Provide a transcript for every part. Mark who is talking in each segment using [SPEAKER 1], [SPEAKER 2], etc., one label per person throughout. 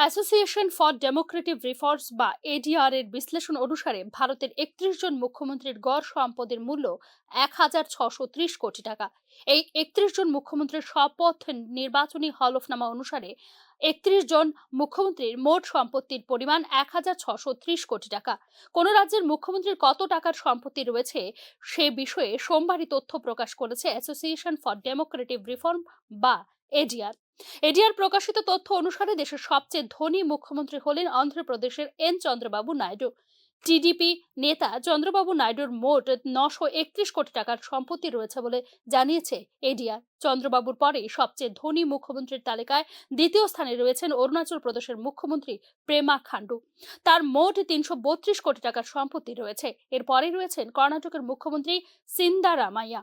[SPEAKER 1] Association for democrative reforms বা ADR এর বিশ্লেষণ অনুসারে ভারতের একত্রিশ জন মুখ্যমন্ত্রীর গড় সম্পদের মূল্য এক হাজার ছশো ত্রিশ কোটি টাকা। এই একত্রিশ জন মুখ্যমন্ত্রীর শপথ নির্বাচনী হলফনামা অনুসারে একত্রিশ জন মুখ্যমন্ত্রীর মোট সম্পত্তির পরিমাণ এক হাজার ছশো ত্রিশ কোটি টাকা। কোন রাজ্যের মুখ্যমন্ত্রীর কত টাকার সম্পত্তি রয়েছে সে বিষয়ে সোমবারই তথ্য প্রকাশ করেছে অ্যাসোসিয়েশন ফর ডেমোক্রেটিভ রিফর্ম বা এডিআর এডিআর প্রকাশিত তথ্য অনুসারে দেশের সবচেয়ে ধনী মুখ্যমন্ত্রী হলেন অন্ধ্রপ্রদেশের এন চন্দ্রবাবু নাইডু। টিডিপি নেতা চন্দ্রবাবু নাইডুর মোট নশো একত্রিশ কোটি টাকার সম্পত্তি রয়েছে বলে জানিয়েছে এডিআর। চন্দ্রবাবুর পরে সবচেয়ে ধনী মুখ্যমন্ত্রীর তালিকায় দ্বিতীয় স্থানে রয়েছেন অরুণাচল প্রদেশের মুখ্যমন্ত্রী প্রেমা খান্ডু তার মোট তিনশো বত্রিশ কোটি টাকার সম্পত্তি রয়েছে। এরপরে রয়েছেন কর্ণাটকের মুখ্যমন্ত্রী সিন্দারামাইয়া।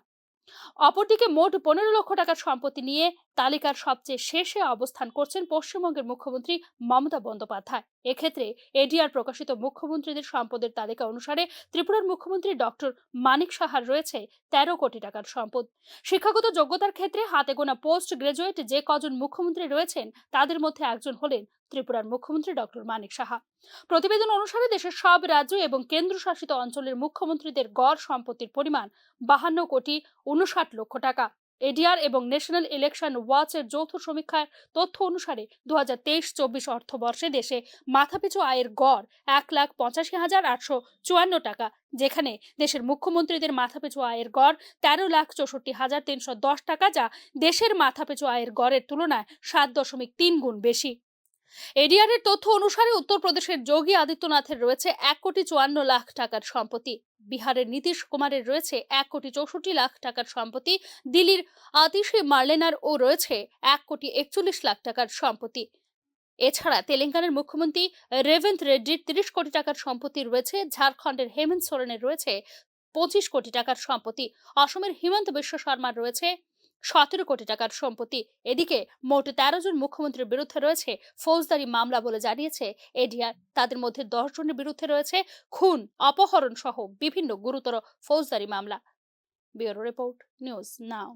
[SPEAKER 1] অপরদিকে মোট পনেরো লক্ষ টাকার সম্পত্তি নিয়ে তালিকার সবচেয়ে শেষে অবস্থান করছেন পশ্চিমবঙ্গের মুখ্যমন্ত্রী মমতা বন্দ্যোপাধ্যায়। এক্ষেত্রে এডিআর প্রকাশিত মুখ্যমন্ত্রীদের সম্পদের তালিকা অনুসারে ত্রিপুরার মুখ্যমন্ত্রী ডক্টর মানিক সাহার রয়েছে তেরো কোটি টাকার সম্পদ। শিক্ষাগত যোগ্যতার ক্ষেত্রে হাতে গোনা পোস্ট গ্রাজুয়েট যে কজন মুখ্যমন্ত্রী রয়েছেন, তাদের মধ্যে একজন হলেন ত্রিপুরার মুখ্যমন্ত্রী ডক্টর মানিক সাহা। প্রতিবেদন অনুসারে দেশের সব রাজ্য এবং কেন্দ্রশাসিত অঞ্চলের মুখ্যমন্ত্রীদের গড় সম্পত্তির পরিমাণ বাহান্ন কোটি উনষাট লক্ষ টাকা। এডিআর এবং ন্যাশনাল ইলেকশন ওয়াচের যৌথ সমীক্ষার তথ্য অনুসারে দু হাজার তেইশ চব্বিশ অর্থবর্ষে দেশে মাথাপিছু আয়ের গড় এক লাখ পঁচাশি হাজার আটশো চুয়ান্ন টাকা, যেখানে দেশের মুখ্যমন্ত্রীদের মাথাপিছু আয়ের গড় তেরো লাখ চৌষট্টি হাজার তিনশো দশ টাকা, যা দেশের মাথাপিছু আয়ের গড়ের তুলনায় সাত দশমিক তিন গুণ বেশি। এডিআর এর তথ্য অনুসারে উত্তরপ্রদেশের যোগী আদিত্যনাথের রয়েছে এক কোটি চুয়ান্ন লাখ টাকার সম্পত্তি। বিহারের নীতিশ কুমারের রয়েছে এক কোটি চৌষট্টি লাখ টাকার সম্পত্তি। দিল্লির আতিশি মার্লেনার ও রয়েছে এক কোটি একচল্লিশ লাখ টাকার সম্পত্তি। এছাড়া তেলেঙ্গানার মুখ্যমন্ত্রী রেভেন্থ রেড্ডির তিরিশ কোটি টাকার সম্পত্তি রয়েছে। ঝাড়খণ্ডের হেমন্ত সোরেনের রয়েছে পঁচিশ কোটি টাকার সম্পত্তি। অসমের হিমন্ত বিশ্ব শর্মার রয়েছে সতেরো কোটি টাকার সম্পত্তি। এদিকে মোট তেরো জন মুখ্যমন্ত্রীর বিরুদ্ধে রয়েছে ফৌজদারি মামলা বলে জানিয়েছে এডিআর তাদের মধ্যে দশ জনের বিরুদ্ধে রয়েছে খুন অপহরণ সহ বিভিন্ন গুরুতর ফৌজদারি মামলা। Bureau report, news now.